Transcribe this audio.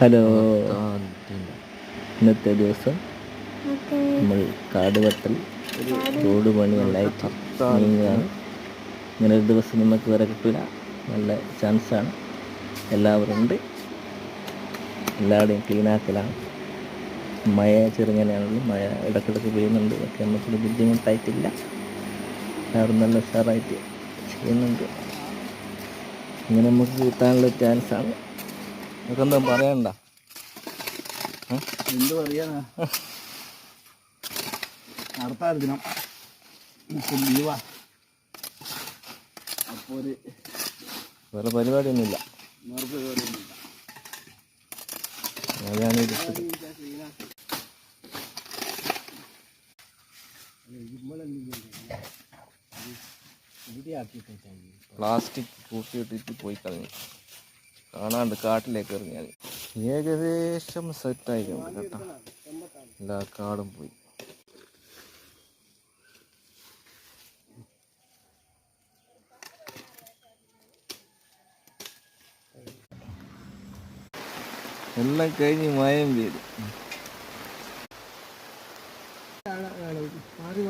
Hello. ഇന്നത്തെ ദിവസം നമ്മൾ കാട് വെട്ടൽ റോഡ് പണിയെല്ലായിട്ട് നീങ്ങുകയാണ്. ഇങ്ങനെ ഒരു ദിവസം നമുക്ക് വരെ കിട്ടില്ല നല്ല ചാൻസാണ് എല്ലാവരും ഉണ്ട്. എല്ലാവരുടെയും ക്ലീനാക്കലാണ് മഴ ചെറുങ്ങനെയാണല്ലോ. മഴ ഇടക്കിടക്ക് പെയ്യുന്നുണ്ട്. ഒക്കെ നമുക്കൊരു ബുദ്ധിമുട്ടായിട്ടില്ല. എല്ലാവരും നല്ല സാറായിട്ട് ചെയ്യുന്നുണ്ട്. ഇങ്ങനെ നമുക്ക് കിട്ടാനുള്ള ചാൻസാണ് നമുക്ക് എന്താ പറയണ്ട എന്ത് പറയാനാ? നടത്താറ് ദിനം ലീവാ. അപ്പോൾ ഒരു വേറെ പരിപാടിയൊന്നുമില്ല. വേറെ പരിപാടിയൊന്നുമില്ല. അതാണ് എടുത്തത് പ്ലാസ്റ്റിക് കൂട്ടിയിട്ടിട്ട് പോയി കളഞ്ഞു. കാണാണ്ട് കാട്ടിലേക്ക് ഇറങ്ങിയാൽ ഏകദേശം സെറ്റായിട്ടുണ്ട് കേട്ടോ. എല്ലാ കാടും പോയി. എല്ലാം കഴിഞ്ഞ് മയം പെയ്തു.